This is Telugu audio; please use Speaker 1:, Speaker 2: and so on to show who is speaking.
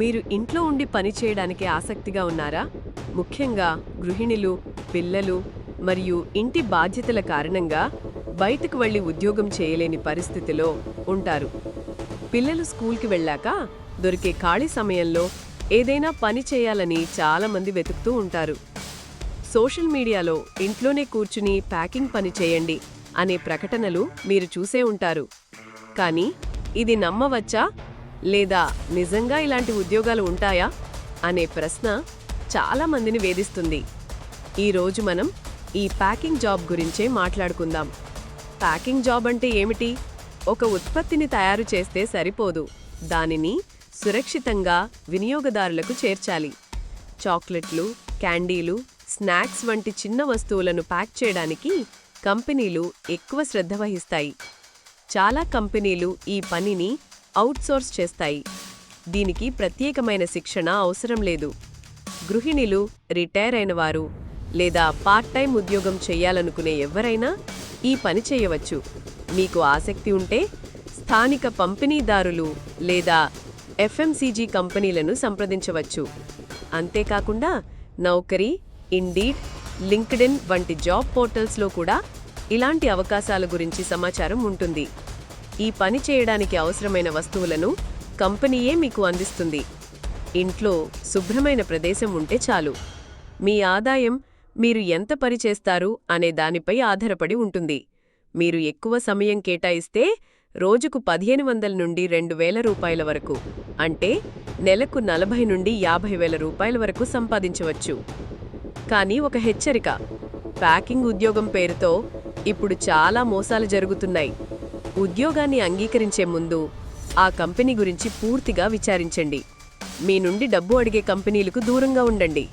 Speaker 1: మీరు ఇంట్లో ఉండి పని చేయడానికి ఆసక్తిగా ఉన్నారా? ముఖ్యంగా గృహిణులు పిల్లలు మరియు ఇంటి బాధ్యతల కారణంగా బయటకు వెళ్ళి ఉద్యోగం చేయలేని పరిస్థితిలో ఉంటారు. పిల్లలు స్కూల్కి వెళ్ళాక దొరికే ఖాళీ సమయంలో ఏదైనా పని చేయాలని చాలామంది వెతుకుతూ ఉంటారు. సోషల్ మీడియాలో ఇంట్లోనే కూర్చుని ప్యాకింగ్ పని చేయండి అనే ప్రకటనలు మీరు చూసే ఉంటారు. కానీ ఇది నమ్మవచ్చా? లేదా నిజంగా ఇలాంటి ఉద్యోగాలు ఉంటాయా అనే ప్రశ్న చాలా మందిని వేధిస్తుంది. ఈరోజు మనం ఈ ప్యాకింగ్ జాబ్ గురించే మాట్లాడుకుందాం. ప్యాకింగ్ జాబ్ అంటే ఏమిటి? ఒక ఉత్పత్తిని తయారు చేస్తే సరిపోదు. దానిని సురక్షితంగా వినియోగదారులకు చేర్చాలి. చాక్లెట్లు క్యాండీలు స్నాక్స్ వంటి చిన్న వస్తువులను ప్యాక్ చేయడానికి కంపెనీలు ఎక్కువ శ్రద్ధ వహిస్తాయి. చాలా కంపెనీలు ఈ పనిని అవుట్సోర్స్ చేస్తాయి. దీనికి ప్రత్యేకమైన శిక్షణ అవసరం లేదు. గృహిణులు రిటైర్ అయిన వారు లేదా పార్ట్ టైం ఉద్యోగం చేయాలనుకునే ఎవరైనా ఈ పని చేయవచ్చు. మీకు ఆసక్తి ఉంటే స్థానిక పంపిణీదారులు లేదా ఎఫ్ఎంసీజీ కంపెనీలను సంప్రదించవచ్చు. అంతేకాకుండా నౌకరీ ఇండీడ్ లింక్డ్ఇన్ వంటి జాబ్ పోర్టల్స్లో కూడా ఇలాంటి అవకాశాల గురించి సమాచారం ఉంటుంది. ఈ పని చేయడానికి అవసరమైన వస్తువులను కంపెనీయే మీకు అందిస్తుంది. ఇంట్లో శుభ్రమైన ప్రదేశం ఉంటే చాలు. మీ ఆదాయం మీరు ఎంత పని చేస్తారు అనే దానిపై ఆధారపడి ఉంటుంది. మీరు ఎక్కువ సమయం కేటాయిస్తే రోజుకు పదిహేను వందల నుండి రెండు వేల రూపాయల వరకు అంటే నెలకు నలభై నుండి యాభై వేల రూపాయల వరకు సంపాదించవచ్చు. కానీ ఒక హెచ్చరిక ప్యాకింగ్ ఉద్యోగం పేరుతో ఇప్పుడు చాలా మోసాలు జరుగుతున్నాయి. ఉద్యోగాన్ని అంగీకరించే ముందు ఆ కంపెనీ గురించి పూర్తిగా విచారించండి. మీ నుండి డబ్బు అడిగే కంపెనీలకు దూరంగా ఉండండి.